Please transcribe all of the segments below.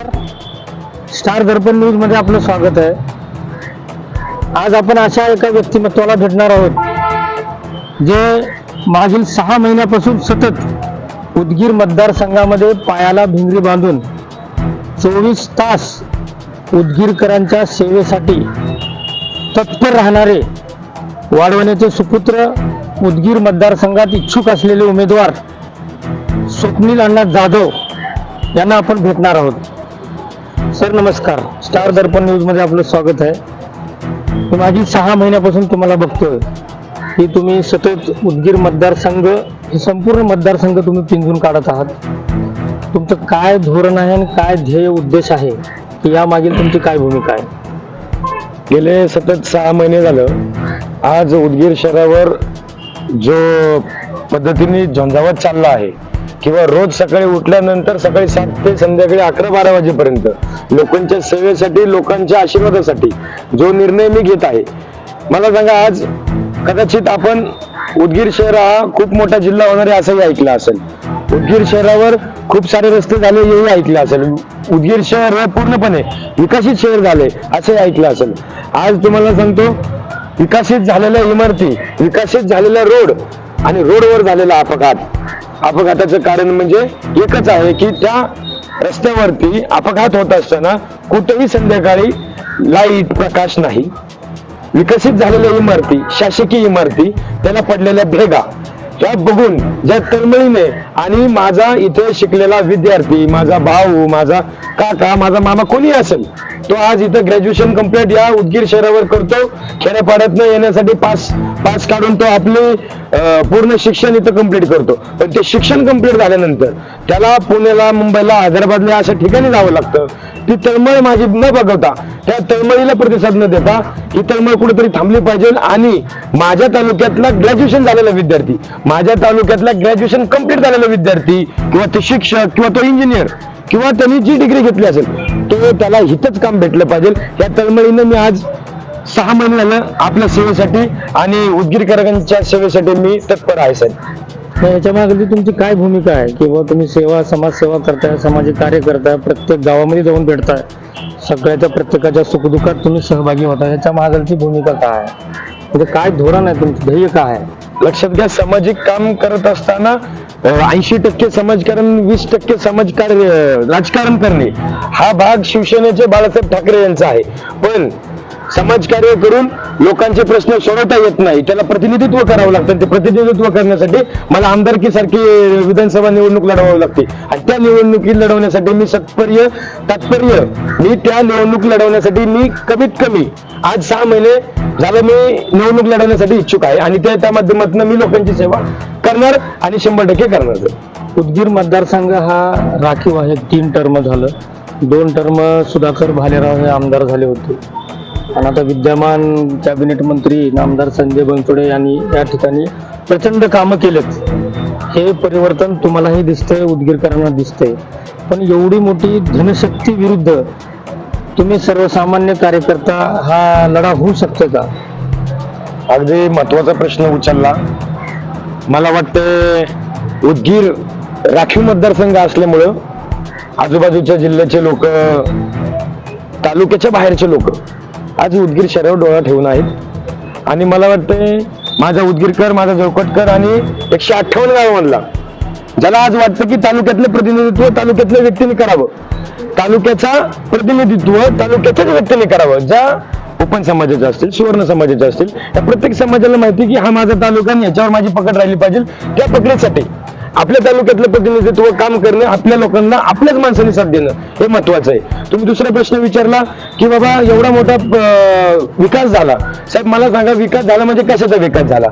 Star दर्पण न्यूजमध्ये आपलं स्वागत आहे. आज आपण अशा एका व्यक्तिमत्वाला भेटणार आहोत जे मागील सहा महिन्यापासून सतत उदगीर मतदारसंघामध्ये पायाला भिंगरी बांधून चोवीस तास उदगीरकरांच्या सेवेसाठी तत्पर राहणारे वाढवण्याचे सुपुत्र उदगीर मतदारसंघात इच्छुक असलेले उमेदवार स्वप्नील अण्णा जाधव यांना आपण भेटणार आहोत. सर नमस्कार. स्टार दर्पण न्यूजमध्ये आपलं स्वागत आहे. मी माझी सहा महिन्यापासून तुम्हाला बघतोय की तुम्ही सतत उदगीर मतदारसंघ हे संपूर्ण मतदारसंघ तुम्ही पिंजून काढत आहात. तुमचं काय धोरण आहे आणि काय ध्येय उद्देश आहे? की यामागील तुमची काय भूमिका आहे? गेले सतत सहा महिने झालं. आज उदगीर शहरावर जो पद्धतीने झंझावत चालला आहे किंवा रोज सकाळी उठल्यानंतर सकाळी सात ते संध्याकाळी अकरा बारा वाजेपर्यंत लोकांच्या सेवेसाठी लोकांच्या आशीर्वादासाठी जो निर्णय मी घेत आहे. मला सांगा आज कदाचित आपण उदगीर शहर हा खूप मोठा जिल्हा होणार आहे असंही ऐकलं असेल. उदगीर शहरावर खूप सारे रस्ते झाले हेही ऐकलं असेल. उदगीर शहर पूर्णपणे विकसित शहर झाले असंही ऐकलं असेल. आज तुम्हाला सांगतो विकसित झालेल्या इमारती विकसित झालेला रोड आणि रोडवर झालेला अपघात. अपघाताचं कारण म्हणजे एकच आहे की त्या रस्त्यावरती अपघात होत असताना कुठेही संध्याकाळी लाइट प्रकाश नाही. विकसित झालेल्या इमारती शासकीय इमारती त्याला पडलेल्या भेगा. या बघून ज्या तळमळीने. आणि माझा इथे शिकलेला विद्यार्थी माझा भाऊ माझा काका माझा मामा कोणी असेल तो आज इथं ग्रॅज्युएशन कंप्लीट या उदगीर शहरावर करतो. खेड्यापाड्यातनं येण्यासाठी पास पास काढून तो आपले पूर्ण शिक्षण इथं कंप्लीट करतो. पण ते शिक्षण कंप्लीट झाल्यानंतर त्याला पुण्याला मुंबईला हैदराबादला अशा ठिकाणी जावं लागतं. ती तळमळ माझी न बघवता त्या तळमळीला प्रतिसाद न देता ही तळमळ कुठेतरी थांबली पाहिजे. आणि माझ्या तालुक्यातला ग्रॅज्युएशन झालेला विद्यार्थी माझ्या तालुक्यातला ग्रॅज्युएशन कंप्लीट झालेला विद्यार्थी किंवा ते शिक्षक किंवा तो इंजिनियर किंवा त्यांनी जी डिग्री घेतली असेल तो त्याला हितच काम भेटलं पाहिजे. या तळमळीनं मी आज सहा महिने झालं आपल्या सेवेसाठी आणि उदगीरकरांच्या सेवेसाठी मी तत्पर आहे साहेब. तर याच्या मागे तुमची काय भूमिका आहे? किंवा तुम्ही सेवा समाजसेवा करताय सामाजिक कार्य करताय प्रत्येक गावामध्ये जाऊन भेटताय सगळ्याच्या प्रत्येकाच्या सुखदुःखात तुम्ही सहभागी होता याच्या मागलची भूमिका काय आहे? म्हणजे काय धोरण आहे तुमचं? ध्येय काय आहे? लक्षात घ्या सामाजिक काम करत असताना ऐंशी टक्के समाजकारण वीस टक्के समाजकार्य राजकारण करणे. हा भाग शिवसेनेचे बाळासाहेब ठाकरे यांचा आहे. पण समाजकार्य करून लोकांचे प्रश्न सोडवता येत नाही. त्याला प्रतिनिधित्व करावं लागतं. ते प्रतिनिधित्व करण्यासाठी मला आमदारकीसारखी विधानसभा निवडणूक लढवावी लागते. आणि त्या निवडणुकी लढवण्यासाठी मी सत्पर्य तात्पर्य मी त्या निवडणूक लढवण्यासाठी मी कमीत कमी आज सहा महिने झालं मी निवडणूक लढवण्यासाठी इच्छुक आहे. आणि त्या त्या माध्यमातून मी लोकांची सेवा करणार आणि शंभर टक्के करणार. उदगीर मतदारसंघ हा राखीव आहे. तीन टर्म झालं. दोन टर्म सुधाकर भालेराव हे आमदार झाले होते. आणि आता विद्यमान कॅबिनेट मंत्री नामदार संजय बनसोडे यांनी या ठिकाणी प्रचंड कामं केलेत. हे परिवर्तन तुम्हालाही दिसतंय उदगीरकरांना दिसतंय. पण एवढी मोठी धनशक्ती विरुद्ध तुम्ही सर्वसामान्य कार्यकर्ता हा लढा होऊ शकतो का? अगदी महत्त्वाचा प्रश्न उचलला. मला वाटतं उदगीर राखीव मतदारसंघ असल्यामुळं आजूबाजूच्या जिल्ह्याचे लोक तालुक्याच्या बाहेरचे लोक आज उदगीर शहरावर डोळा ठेवून आहेत. आणि मला वाटतंय माझा उदगीरकर माझा जळकोटकर आणि एकशे अठ्ठावन्न गावामधला ज्याला आज वाटतं की तालुक्यातलं प्रतिनिधित्व तालुक्यातल्या व्यक्तीने करावं. तालुक्याचा प्रतिनिधित्व तालुक्याच्याच व्यक्तीने करावं. ज्या ओपन समाजाचे असतील सुवर्ण समाजाचे असतील या प्रत्येक समाजाला माहिती की हा माझा तालुका आणि याच्यावर माझी पकड राहिली पाहिजे. त्या पकडीसाठी आपल्या तालुक्यातलं प्रतिनिधित्व काम करणं आपल्या लोकांना आपल्याच माणसाने साथ देणं हे महत्वाचं आहे. तुम्ही दुसरा प्रश्न विचारला की बाबा एवढा मोठा विकास झाला. साहेब मला सांगा विकास झाला म्हणजे कशाचा विकास झाला?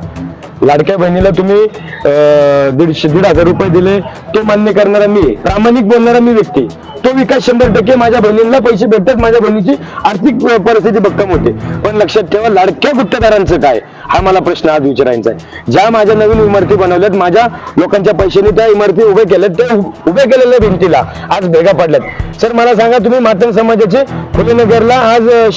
लाडक्या बहिणीला तुम्ही अं, दीडशे दीड हजार रुपये दिले. तो मान्य करणारा मी प्रामाणिक बोलणारा मी व्यक्ती तो विकास शंभर टक्के माझ्या बहिणींना पैसे भेटतात माझ्या बहिणीची आर्थिक परिस्थिती भक्कम होते. पण लक्षात ठेवा लाडक्या गुत्तेदारांचं काय? हा मला प्रश्न आज विचारायचा आहे. ज्या माझ्या नवीन इमारती बनवल्यात माझ्या लोकांच्या पैशाने त्या इमारती उभे केल्यात त्या उभे केलेल्या भिंतीला आज भेगा पडल्यात. सर मला सांगा तुम्ही मातंग समाजाचे फुलेनगरला आज अं,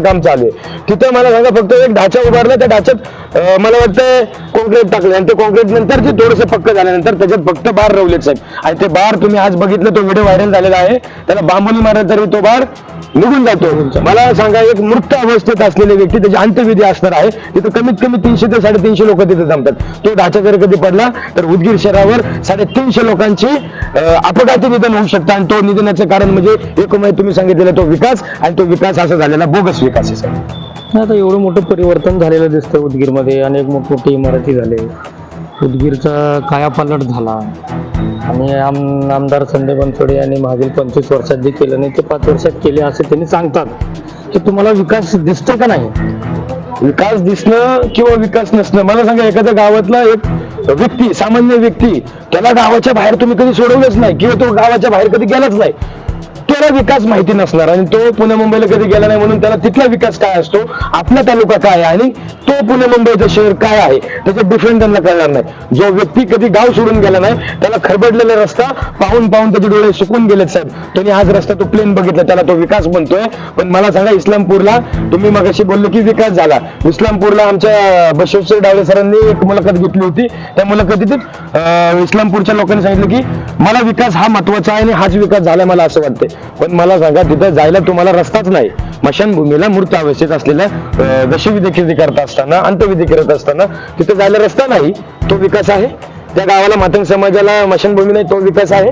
काम चालू आहे. तिथं मला सांगा फक्त एक ढाचा उभारला त्या ढाच्यात मला वाटतं कॉन्क्रीट टाकलं आणि ते कॉन्क्रीट नंतर ते थोडंसं पक्क झाल्यानंतर त्याच्यात फक्त बार रवलेत साहेब. आणि ते बार तुम्ही आज बघितलं तो व्हिडिओ व्हायरल झालेला आहे. त्याला बांबोली मारला तरी तो बार निघून जातो. मला सांगा एक मृत अवस्थेत असलेली व्यक्ती त्याची अंत्यविधी असणार आहे. तिथं कमीत कमी तीनशे ते साडेतीनशे लोक तिथे जमतात. तो ढाचा जर कधी पडला तर उदगीर शहरावर साडेतीनशे लोकांची अपघाती निधन होऊ शकतं. आणि तो निधनाचं कारण म्हणजे एक म्हणजे तुम्ही सांगितलेला तो विकास आणि तो विकास असा झालेला बोगस विकास आहे आता एवढं मोठं परिवर्तन झालेलं दिसतं उदगीरमध्ये. अनेक मोठमोठी इमारती झाले. उदगीरचा कायापालट झाला. आणि आम आमदार संजय बनसोडे यांनी मागील पंचवीस वर्षात जे केलं नाही ते पाच वर्षात केले असे त्यांनी सांगतात. की तुम्हाला विकास दिसतो का नाही? विकास दिसणं किंवा विकास नसणं मला सांगा एखाद्या गावातला एक व्यक्ती सामान्य व्यक्ती त्याला गावाच्या बाहेर तुम्ही कधी सोडवलंच नाही किंवा तो गावाच्या बाहेर कधी गेलाच नाही त्याला विकास माहिती नसणार आणि तो पुणे मुंबईला कधी गेला नाही म्हणून त्याला तिथला विकास काय असतो? आपला तालुका काय आहे आणि तो पुणे मुंबईचं शहर काय आहे? त्याचं डिफरंट त्यांना कळणार नाही. जो व्यक्ती कधी गाव सोडून गेला नाही त्याला खरबडलेला रस्ता पाहून पाहून त्याचे डोळे सुकून गेलेत साहेब. त्यांनी आज रस्ता तो प्लेन बघितला त्याला तो विकास बनतोय पण मला सांगा इस्लामपूरला तुम्ही मगाशी बोललो की विकास झाला. इस्लामपूरला आमच्या बसवेश्वर डावले सरांनी एक मुलाखत घेतली होती. त्या मुलाखतीत इस्लामपूरच्या लोकांनी सांगितलं की मला विकास हा महत्त्वाचा आहे आणि हाच विकास झाला मला असं वाटतंय. पण मला सांगा तिथं जायला तुम्हाला रस्ताच नाही. मशानभूमीला मूर्त अवस्थेत असलेल्या दशविधी खरेदी करत असताना अंतविधी करत असताना तिथं जायला रस्ता नाही. तो विकास आहे. त्या गावाला मातंग समाजाला मशानभूमी नाही तो विकास आहे.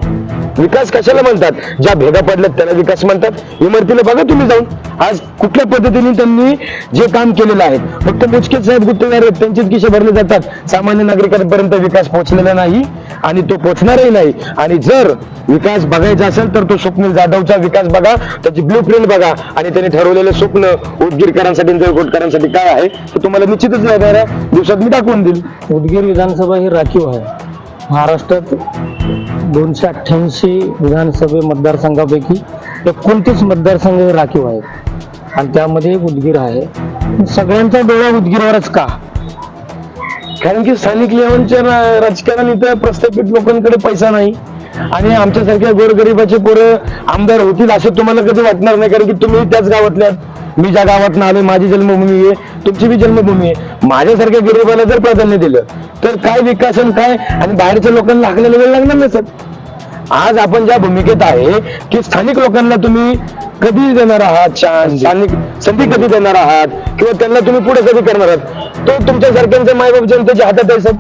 विकास कशाला म्हणतात? ज्या भेगा पडल्यात त्याला विकास म्हणतात. इमारतीला बघा तुम्ही जाऊन. आज कुठल्या पद्धतीने त्यांनी जे काम केलेलं आहे फक्त मोजकेच साहेब गुत्तेदार आहेत त्यांचेच किशे भरले जातात. सामान्य नागरिकांपर्यंत विकास पोहोचलेला नाही. आणि तो पोचणारही नाही. आणि जर विकास बघायचा असेल तर तो स्वप्नील जाधवचा विकास बघा त्याची ब्लू प्रिंट बघा. आणि त्यांनी ठरवलेलं स्वप्न उदगीरकरांसाठी जळकोटकरांसाठी काय आहे ते तुम्हाला निश्चितच येणाऱ्या दिवसात मी दाखवून देईल. उदगीर विधानसभा ही राखीव आहे. महाराष्ट्रात दोनशे अठ्ठ्याऐंशी विधानसभे मतदारसंघापैकी एकोणतीस मतदारसंघ हे राखीव आहेत. आणि त्यामध्ये उदगीर आहे. सगळ्यांचा डोळा उदगीरवरच का? कारण की स्थानिक लेवलच्या राजकारणी राजकारण इथं प्रस्थापित लोकांकडे पैसा नाही. आणि आमच्यासारख्या गोरगरिबाचे पोरं आमदार होतील असं तुम्हाला कधी वाटणार नाही कारण की तुम्ही त्याच गावातल्या मी ज्या गावात आलोय माझी जन्मभूमी आहे तुमची बी जन्मभूमी आहे. माझ्यासारख्या गरीबाला जर प्राधान्य दिलं तर काय विकास आणि काय? आणि बाहेरच्या लोकांना लागलेला वेळ लागणार नाही सर आज आपण ज्या भूमिकेत आहे की स्थानिक लोकांना तुम्ही कधी देणार आहात? स्थानिक संधी कधी देणार आहात? किंवा त्यांना तुम्ही पुढे कधी करणार आहात? तो तुमच्या सारख्यांचा मायबाप जनतेच्या हातात आहे साहेब.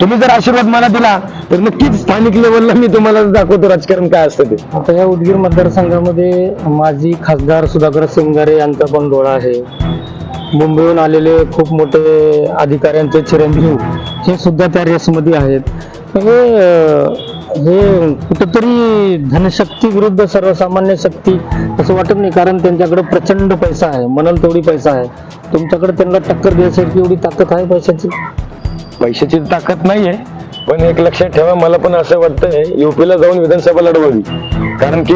तुम्ही जर आशीर्वाद मला दिला तर नक्कीच स्थानिक लेवलला मी तुम्हाला दाखवतो राजकारण काय असतं ते. आता या उदगीर मतदारसंघामध्ये माजी खासदार सुधाकर सिंगारे यांचा पण डोळा आहे. मुंबईहून आलेले खूप मोठे अधिकाऱ्यांचे चिरंजीव हे सुद्धा त्या रेसमध्ये आहेत. हे हे कुठंतरी धनशक्ती विरुद्ध सर्वसामान्य शक्ती असं वाटत नाही कारण त्यांच्याकडे प्रचंड पैसा आहे. म्हणाल तेवढी पैसा आहे. तुमच्याकडे त्यांना टक्कर द्यायसाठी एवढी ताकद आहे पैशाची? पैशाची ताकद नाहीये पण एक लक्षात ठेवा मला पण असं वाटतंय युपीला जाऊन विधानसभा लढवावी. कारण की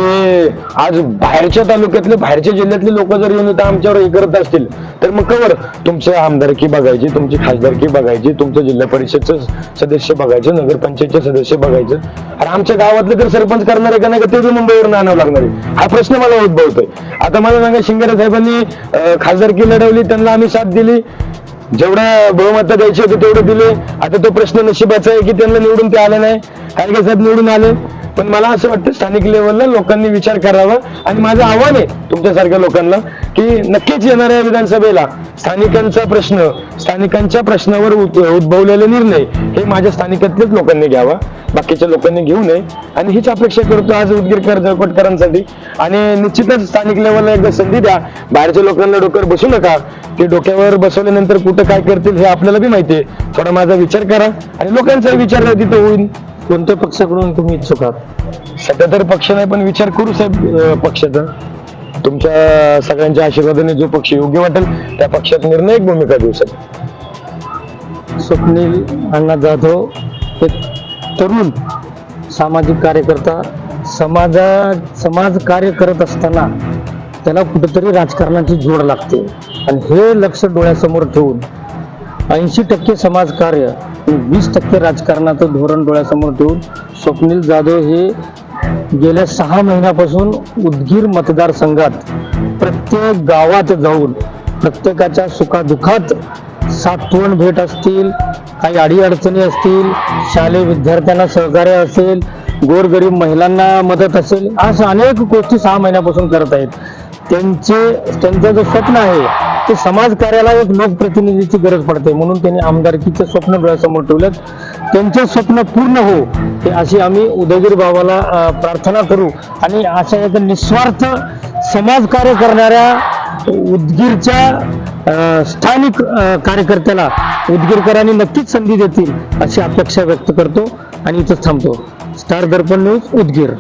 आज बाहेरच्या तालुक्यातले बाहेरच्या जिल्ह्यातले लोक जर येऊन इथं आमच्यावर हे करत असतील तर मग कवर? तुमचं आमदारकी बघायची तुमची खासदारकी बघायची तुमचं जिल्हा परिषदचं सदस्य बघायचं नगरपंचायतचे सदस्य बघायचं. आणि आमच्या गावातले तर सरपंच करणार आहे का नाही का? ते मुंबईवरून आणावं लागणार आहे. हा प्रश्न मला उद्भवतोय. आता मला सांगा शिंगारे साहेबांनी खासदारकी लढवली त्यांना आम्ही साथ दिली. जेवढं बहुमत द्यायचे होते तेवढे दिले. आता तो प्रश्न नशिबाचा आहे की त्यांना निवडून ते आले नाही. खारगे साहेब निवडून आले. पण मला असं वाटतं स्थानिक लेवलला लोकांनी विचार करावा. आणि माझं आव्हान आहे तुमच्यासारख्या लोकांना की नक्कीच येणाऱ्या विधानसभेला स्थानिकांचा प्रश्न स्थानिकांच्या प्रश्नावर उद- उद्भवलेले निर्णय हे माझ्या स्थानिकातलेच लोकांनी घ्यावा. बाकीच्या लोकांनी घेऊ नये. आणि हीच अपेक्षा करतो आज उदगीरकर जळकोटकरांसाठी आणि निश्चितच स्थानिक लेवलला एकदा संधी द्या. बाहेरच्या लोकांना डोक्यावर बसू नका. ते डोक्यावर बसवल्यानंतर कुठं काय करतील हे आपल्याला बी माहिती आहे. थोडा माझा विचार करा. आणि लोकांचा विचार तिथं होईल. कोणत्या पक्षाकडून तुम्ही इच्छुक आहात? सध्या तर पक्ष नाही पण विचार करू साहेब पक्षाचा. तुमच्या सगळ्यांच्या आशीर्वादाने जो पक्ष योग्य वाटेल त्या पक्षात निर्णायक भूमिका देऊ साहेब. स्वप्नील अण्णा जाधव हे तरुण सामाजिक कार्यकर्ता समाजा समाज कार्य करत असताना त्याला कुठंतरी राजकारणाची जोड लागते. आणि हे लक्ष डोळ्यासमोर ठेवून ऐंशी टक्के समाजकार्य वीस टक्के राजकारणाचं धोरण डोळ्यासमोर ठेवून स्वप्नील जाधव हे गेल्या सहा महिन्यापासून उदगीर मतदारसंघात प्रत्येक गावात जाऊन प्रत्येकाच्या सुखादुखात सात्वन भेट असतील काही अडीअडचणी असतील शालेय विद्यार्थ्यांना सहकार्य असेल गोरगरीब महिलांना मदत असेल अशा अनेक गोष्टी सहा महिन्यापासून करत आहेत. त्यांचे त्यांचं जे स्वप्न आहे ते समाजकार्याला एक लोकप्रतिनिधीची गरज पडते. म्हणून त्यांनी आमदारकीचं स्वप्न डोळ्यासमोर ठेवलं त्यांचे स्वप्न पूर्ण हो हे अशी आम्ही उदयगिरी भावाला प्रार्थना करू. आणि अशा एक निस्वार्थ समाजकार्य करणाऱ्या उदगीरच्या स्थानिक कार्यकर्त्याला उदगीरकरांनी नक्कीच संधी देतील अशी अपेक्षा व्यक्त करतो आणि इथंच थांबतो. Star Darpan news Udgir.